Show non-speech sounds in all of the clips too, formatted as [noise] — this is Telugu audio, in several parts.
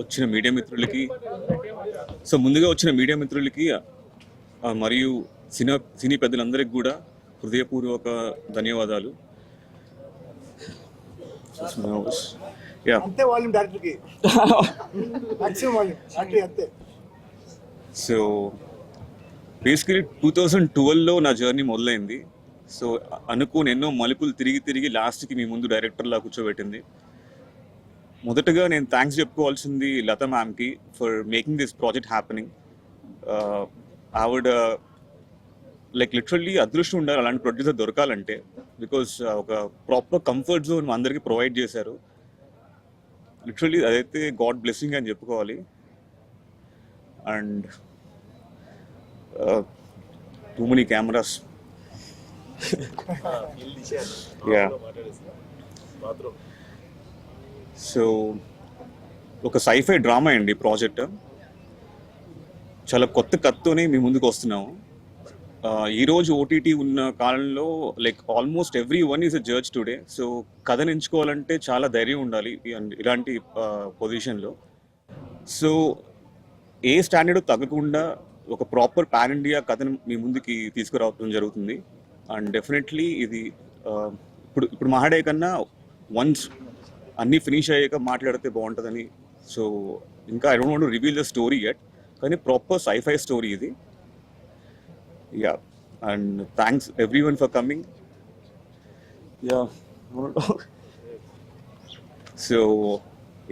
వచ్చిన మీడియా మిత్రులకి సో ముందుగా వచ్చిన మీడియా మిత్రులకి మరియు సినీ సినీ పెద్దలందరికీ కూడా హృదయపూర్వక ధన్యవాదాలు. సో బేసికలీ టూ థౌజండ్ ట్వెల్వ్లో నా జర్నీ మొదలైంది. సో అనుకోని ఎన్నో మలుపులు తిరిగి తిరిగి లాస్ట్కి మీ ముందు డైరెక్టర్లా కూర్చోబెట్టింది. మొదటగా నేను థ్యాంక్స్ చెప్పుకోవాల్సింది Latha మ్యామ్కి for making this project happening ఆవిడ లైక్ లిటరల్లీ అదృష్టం ఉండాలి అలాంటి ప్రొడ్యూసర్ దొరకాలంటే బికాస్ ఒక ప్రాపర్ కంఫర్ట్ జోన్ అందరికీ ప్రొవైడ్ చేశారు. లిటరల్లీ అదైతే గాడ్ బ్లెస్సింగ్ అని చెప్పుకోవాలి. And too many cameras yeah so ఒక సైఫై డ్రామా అండి ప్రాజెక్ట్. చాలా కొత్త కత్తోనే మీ ముందుకు వస్తున్నాము. ఈరోజు ఓటీటీ ఉన్న కాలంలో like almost everyone is a judge today so కథను ఎంచుకోవాలంటే చాలా ధైర్యం ఉండాలి ఇలాంటి పొజిషన్లో సో ఏ స్టాండర్డ్ తగ్గకుండా ఒక ప్రాపర్ పాన్ ఇండియా కథను మీ ముందుకి తీసుకురావడం జరుగుతుంది. అండ్ డెఫినెట్లీ ఇది ఇప్పుడు ఇప్పుడు మహాడే కన్నా వన్స్ అన్నీ ఫినిష్ అయ్యాక మాట్లాడితే బాగుంటుందని. సో ఇంకా I don't want reveal the story at కానీ ప్రాపర్ సైఫై స్టోరీ ఇది. Yeah and thanks everyone for coming. Yeah so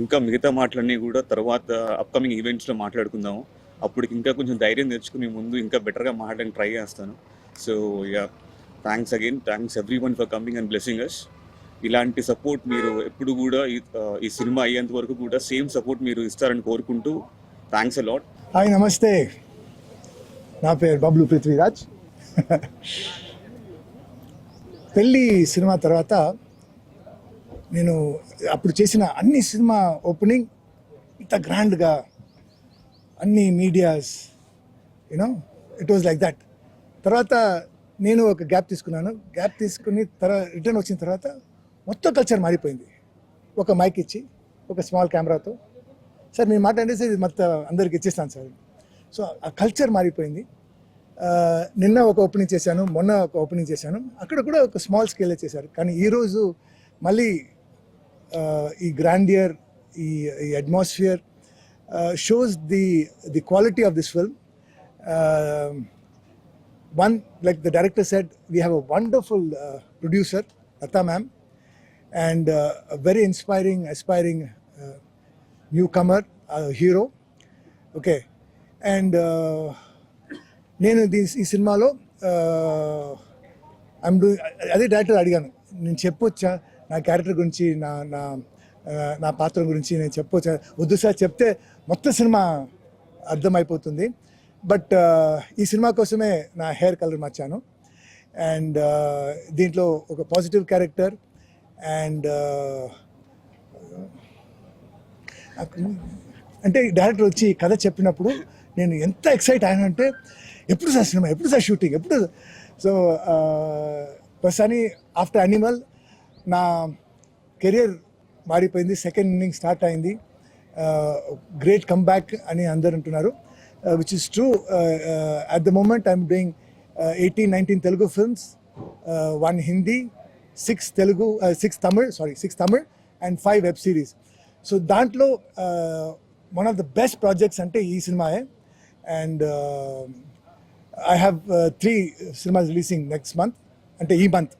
ఇంకా మిగతా మాటలన్నీ కూడా తర్వాత అప్కమింగ్ ఈవెంట్స్లో మాట్లాడుకుందాము. అప్పటికి ఇంకా కొంచెం ధైర్యం తెచ్చుకుని ముందు ఇంకా బెటర్గా మాట్లాడడానికి ట్రై చేస్తాను. So yeah thanks again thanks everyone for coming and blessing us ఇలాంటి సపోర్ట్ మీరు ఎప్పుడు కూడా ఈ సినిమా అయ్యేంత వరకు కూడా సేమ్ సపోర్ట్ మీరు ఇస్తారని కోరుకుంటూ థ్యాంక్స్ అలాట్ హాయ్ నమస్తే. నా పేరు బబ్లు పృథ్వీరాజ్. పెళ్ళి సినిమా తర్వాత నేను అప్పుడు చేసిన అన్ని సినిమా ఓపెనింగ్ ఇంత గ్రాండ్గా అన్ని medias you know it was like that తర్వాత నేను ఒక గ్యాప్ తీసుకున్నాను. గ్యాప్ తీసుకుని తర్వాత రిటర్న్ వచ్చిన తర్వాత మొత్తం కల్చర్ మారిపోయింది. ఒక మైక్ ఇచ్చి ఒక స్మాల్ కెమెరాతో సార్ మీ మాట అంటే ఇది మొత్తం అందరికి ఇచ్చేస్తాను సార్. సో ఆ కల్చర్ మారిపోయింది. నిన్న ఒక ఓపెనింగ్ చేశాను మొన్న ఒక ఓపెనింగ్ చేశాను. అక్కడ కూడా ఒక స్మాల్ స్కేల్లో చేశారు. కానీ ఈరోజు మళ్ళీ ఈ గ్రాండియర్ ఈ ఈ atmosphere shows the the quality of this film one like the director set we have a wonderful producer Latha ma'am and uh, a very inspiring aspiring uh, newcomer uh, hero. నేను దీ- ఈ సినిమాలో ఐమ్ డూ అదే డైరెక్టర్ అడిగాను. నేను చెప్పొచ్చా నా క్యారెక్టర్ గురించి నా నా నా పాత్ర గురించి నేను చెప్పొచ్చా? వద్దు సార్ చెప్తే మొత్తం సినిమా అర్థమైపోతుంది. బట్ ఈ సినిమా కోసమే నా హెయిర్ కలర్ మార్చాను. అండ్ దీంట్లో ఒక పాజిటివ్ క్యారెక్టర్ అండ్ అంటే డైరెక్టర్ వచ్చి కథ చెప్పినప్పుడు నేను ఎంత ఎక్సైట్ అయ్యానంటే ఎప్పుడు సార్ సినిమా? ఎప్పుడు సార్ షూటింగ్? ఎప్పుడు? సో ప్రస్తుతాన్ని ఆఫ్టర్ అనిమల్ నా కెరియర్ మారిపోయింది. సెకండ్ ఇన్నింగ్ స్టార్ట్ అయింది. గ్రేట్ కమ్బ్యాక్ అని అందరు అంటున్నారు. Which is true at the moment I'm doing eighteen nineteen Telugu films one Hindi six Telugu six Tamil sorry six Tamil and five web series so దాంట్లో one of the best projects అంటే ఈ సినిమాయే and I have three cinemas releasing next month అంటే ఈ మంత్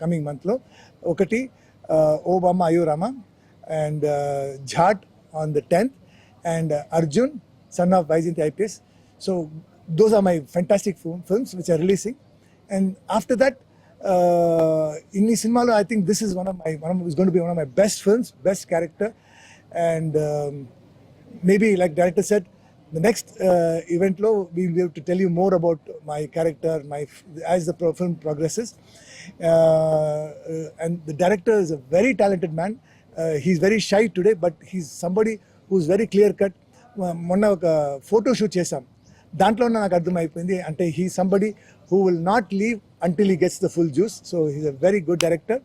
కమింగ్ మంత్లో ఒకటి O Bomma Ayyo Rama and Jaat on the tenth and Arjun son of Vyjayanthi IPS so those are my fantastic films which are releasing and after that ఇన్ని సినిమాలో I think this is one of my one is gonna be one of my best films best character and maybe like director set the next ఈవెంట్లో we will to tell you more about my character my as the film progresses and the director is a very talented man he's very shy today but he's somebody who's very clear cut మొన్న ఒక ఫోటో షూట్ చేశాం దాంట్లో నాకు అర్థమైపోయింది అంటే he somebody Who will not leave until he gets the full juice so he's a very good director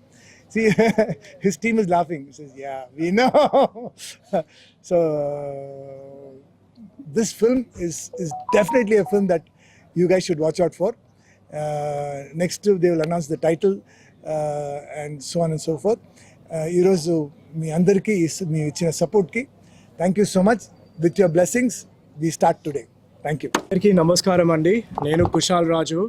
See, [laughs] his team is laughing. He says, "Yeah, we know." [laughs] so uh, this film is is definitely a film that you guys should watch out for. Uh, next, they will announce the title uh, and so on and so forth. Uh, ఈరోజు మీ అందరికీ ఈ- మీ ఇచ్చిన సపోర్ట్కి thank you so much with your blessings we start today Thank you అందరికీ నమస్కారం అండి. నేను కుశాల్ రాజు.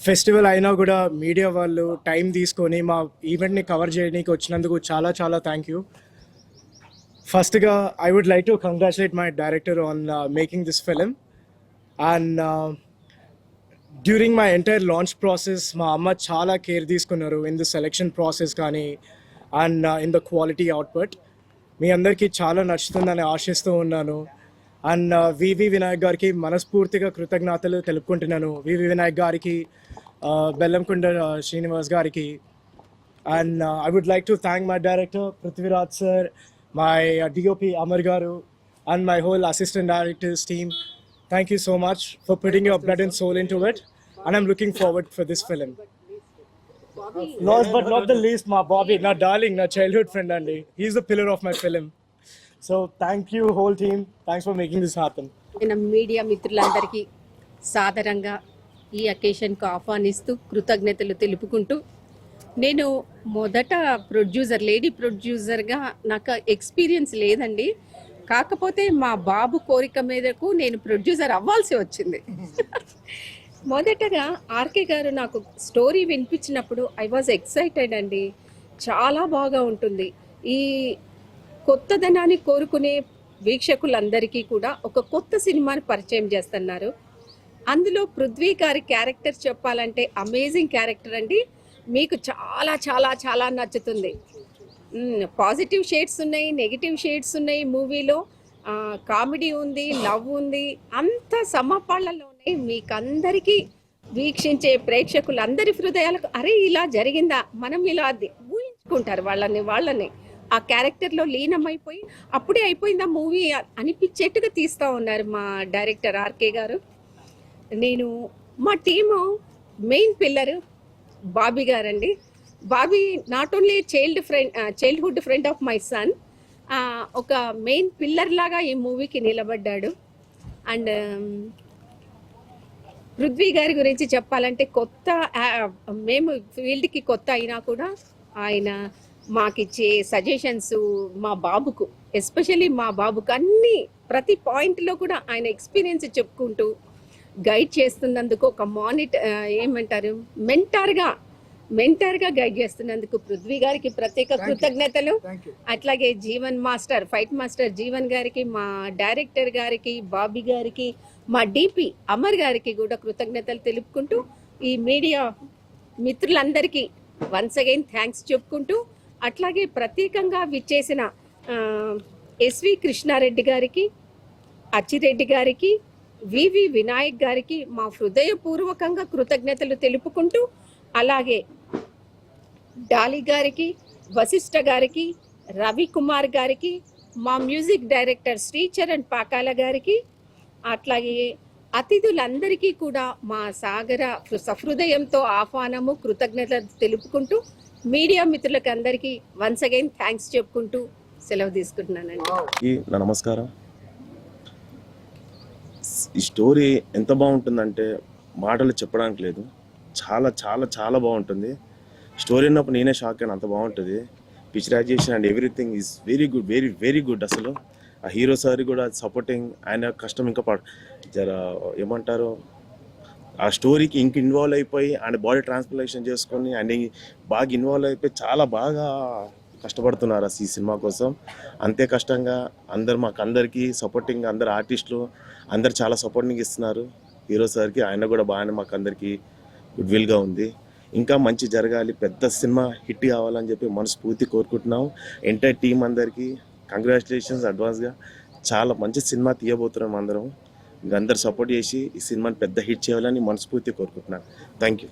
ఫెస్టివల్ అయినా కూడా మీడియా వాళ్ళు టైం తీసుకొని మా ఈవెంట్ని కవర్ చేయడానికి వచ్చినందుకు చాలా చాలా థ్యాంక్ యూ ఫస్ట్గా I would like to congratulate my director on making this film and during my entire launch process మా అమ్మ చాలా కేర్ తీసుకున్నారు ఇన్ ద సెలెక్షన్ ప్రాసెస్ కానీ and in the quality output మీ అందరికీ చాలా నచ్చుతుందని ఆశిస్తూ ఉన్నాను. అండ్ వివి వినాయక్ గారికి మనస్ఫూర్తిగా కృతజ్ఞతలు తెలుపుకుంటున్నాను. వివి వినాయక్ గారికి బెల్లంకుండ బెల్లంకొండ శ్రీనివాస్ గారికి. And I would like to thank my director Prithviraj sir my DOP Amar గారు and my whole assistant directors team thank you so much for putting your blood and soul into it and I'm looking forward for this film Last but not the least మా బాబీ నా డార్లింగ్ నా చైల్డ్హుడ్ ఫ్రెండ్ అండి he's the pillar of my film so thank you whole team thanks for making this happen మన మీడియా మిత్రులందరికీ సాదరంగా ఈ అకేషన్కు ఆహ్వానిస్తూ కృతజ్ఞతలు తెలుపుకుంటూ నేను మొదట ప్రొడ్యూసర్ లేడీ ప్రొడ్యూసర్గా నాకు ఎక్స్పీరియన్స్ లేదండి. కాకపోతే మా బాబు కోరిక మేరకు నేను ప్రొడ్యూసర్ అవ్వాల్సి వచ్చింది. [laughs] మొదటగా ఆర్కే గారు నాకు స్టోరీ వినిపించినప్పుడు ఐ వాజ్ ఎక్సైటెడ్ అండి. చాలా బాగా ఉంటుంది. ఈ కొత్తదనాన్ని కోరుకునే వీక్షకులందరికీ కూడా ఒక కొత్త సినిమాని పరిచయం చేస్తున్నారు. అందులో పృథ్వీ గారి క్యారెక్టర్ చెప్పాలంటే అమేజింగ్ క్యారెక్టర్ అండి. మీకు చాలా చాలా చాలా నచ్చుతుంది. పాజిటివ్ షేడ్స్ ఉన్నాయి నెగిటివ్ షేడ్స్ ఉన్నాయి మూవీలో. కామెడీ ఉంది లవ్ ఉంది అంత సమపాళ్ళలో మీకందరికీ మీకు వీక్షించే ప్రేక్షకులందరి హృదయాలకు అరే ఇలా జరిగిందా? మనం ఇలా ఊహించుకుంటారు వాళ్ళని వాళ్ళని. ఆ క్యారెక్టర్లో లీనమైపోయి అప్పుడే అయిపోయిందా మూవీ అనిపించేట్టుగా తీస్తూ ఉన్నారు మా డైరెక్టర్ ఆర్కే గారు. నేను మా టీము మెయిన్ పిల్లర్ బాబీ గారండి. Bobby not only child friend childhood friend of my son ఒక మెయిన్ పిల్లర్ లాగా ఈ మూవీకి నిలబడ్డాడు. అండ్ పృథ్వీ గారి గురించి చెప్పాలంటే కొత్త మేము ఫీల్డ్కి కొత్త అయినా కూడా ఆయన మాకిచ్చే సజెషన్స్ మా బాబుకు ఎస్పెషల్లీ మా బాబుకు అన్ని ప్రతి పాయింట్లో కూడా ఆయన ఎక్స్పీరియన్స్ చెప్పుకుంటూ గైడ్ చేస్తున్నందుకు ఒక మానిట ఏమంటారు? మెంటార్గా మెంటార్గా గైడ్ చేస్తున్నందుకు పృథ్వీ గారికి ప్రత్యేక కృతజ్ఞతలు. అట్లాగే Jeevan master fight master Jeevan గారికి మా డైరెక్టర్ గారికి బాబీ గారికి మా డిపి అమర్ గారికి కూడా కృతజ్ఞతలు తెలుపుకుంటూ ఈ మీడియా మిత్రులందరికీ వన్స్ అగైన్ థ్యాంక్స్ చెప్పుకుంటూ అట్లాగే ప్రత్యేకంగా విచ్చేసిన ఎస్వి కృష్ణారెడ్డి గారికి అచ్చిరెడ్డి గారికి వివి వినాయక్ గారికి మా హృదయపూర్వకంగా కృతజ్ఞతలు తెలుపుకుంటూ అలాగే డాలి గారికి వశిష్ఠ గారికి రవి కుమార్ గారికి మా మ్యూజిక్ డైరెక్టర్ శ్రీచరణ్ పాకాల గారికి అట్లాగే అతిథులందరికీ కూడా మా సాగర సహృదయంతో ఆహ్వానము కృతజ్ఞతలు తెలుపుకుంటూ మీడియా మిత్రులకు అందరికీ వన్స్ అగైన్ థ్యాంక్స్ చెప్పుకుంటూ సెలవు తీసుకుంటున్నానండి. నా నమస్కారం. ఈ స్టోరీ ఎంత బాగుంటుందంటే మాటలు చెప్పడానికి లేదు. చాలా చాలా చాలా బాగుంటుంది. స్టోరీ ఉన్నప్పుడు నేనే షాక్ అయినా అంత బాగుంటుంది. Picturisation and everything is very good very very good అసలు. ఆ హీరో సార్ కూడా సపోర్టింగ్ ఆయన కష్టం ఇంకా పడ జర ఏమంటారు? ఆ స్టోరీకి ఇంక ఇన్వాల్వ్ అయిపోయి ఆయన బాడీ ట్రాన్స్ప్లాంటేషన్ చేసుకొని ఆయన బాగా ఇన్వాల్వ్ అయిపోయి చాలా బాగా కష్టపడుతున్నారు ఈ సినిమా కోసం. అంతే కష్టంగా అందరు మాకు అందరికీ సపోర్టింగ్ అందరు ఆర్టిస్టులు అందరు చాలా సపోర్టింగ్ ఇస్తున్నారు. హీరో సార్కి ఆయన కూడా బాగానే మాకు అందరికీ గుడ్ విల్గా ఉంది. ఇంకా మంచి జరగాలి పెద్ద సినిమా హిట్ కావాలని చెప్పి మనస్ఫూర్తి కోరుకుంటున్నాం. ఎంటైర్ టీం అందరికీ కంగ్రాచులేషన్స్ అడ్వాన్స్గా చాలా మంచి సినిమా తీయబోతున్నాం అందరం. మీరు అందరు సపోర్ట్ చేసి ఈ సినిమాని పెద్ద హిట్ చేయాలని మనస్ఫూర్తి కోరుకుంటున్నాను. Thank you